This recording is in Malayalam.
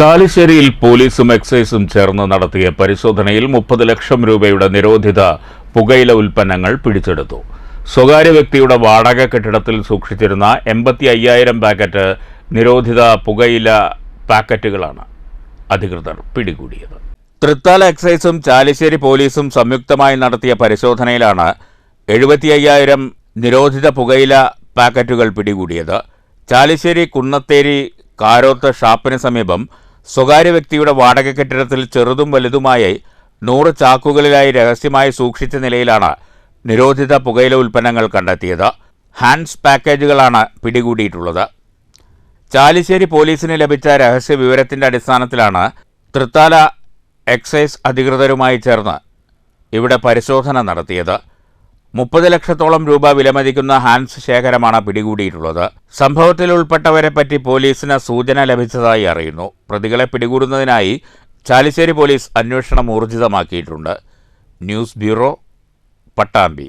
ചാലിശ്ശേരിയിൽ പോലീസും എക്സൈസും ചേർന്ന് നടത്തിയ പരിശോധനയിൽ മുപ്പത് ലക്ഷം രൂപയുടെ നിരോധിത പുകയില ഉൽപ്പന്നങ്ങൾ പിടിച്ചെടുത്തു. സ്വകാര്യ വ്യക്തിയുടെ വാടക കെട്ടിടത്തിൽ സൂക്ഷിച്ചിരുന്ന എൺപത്തി അയ്യായിരം പാക്കറ്റ് നിരോധിത പുകയില പാക്കറ്റുകളാണ് അധികൃതർ പിടികൂടിയത്. തൃത്താല എക്സൈസും ചാലിശ്ശേരി പോലീസും സംയുക്തമായി നടത്തിയ പരിശോധനയിലാണ് എഴുപത്തി അയ്യായിരം നിരോധിത പുകയില പാക്കറ്റുകൾ പിടികൂടിയത്. ചാലിശ്ശേരി കുന്നത്തേരി കാരോത്ത് ഷാപ്പിന് സമീപം സ്വകാര്യ വ്യക്തിയുടെ വാടക കെട്ടിടത്തിൽ ചെറുതും വലുതുമായി നൂറ് ചാക്കുകളിലായി രഹസ്യമായി സൂക്ഷിച്ച നിലയിലാണ് നിരോധിത പുകയില ഉൽപ്പന്നങ്ങൾ കണ്ടെത്തിയത്. ഹാൻഡ്സ് പാക്കേജുകളാണ് പിടികൂടിയിട്ടുള്ളത്. ചാലിശ്ശേരി പോലീസിന് ലഭിച്ച രഹസ്യ വിവരത്തിന്റെ അടിസ്ഥാനത്തിലാണ് തൃത്താല എക്സൈസ് അധികൃതരുമായി ചേർന്ന് ഇവിടെ പരിശോധന നടത്തിയത്. മുപ്പത് ലക്ഷത്തോളം രൂപ വിലമതിക്കുന്ന ഹാൻസ് ശേഖരമാണ് പിടികൂടിയിട്ടുള്ളത്. സംഭവത്തിൽ ഉൾപ്പെട്ടവരെ പറ്റി പോലീസിന് സൂചന ലഭിച്ചതായി അറിയുന്നു. പ്രതികളെ പിടികൂടുന്നതിനായി ചാലിശ്ശേരി പോലീസ് അന്വേഷണം ഊർജിതമാക്കിയിട്ടുണ്ട്. News bureau Pattambi.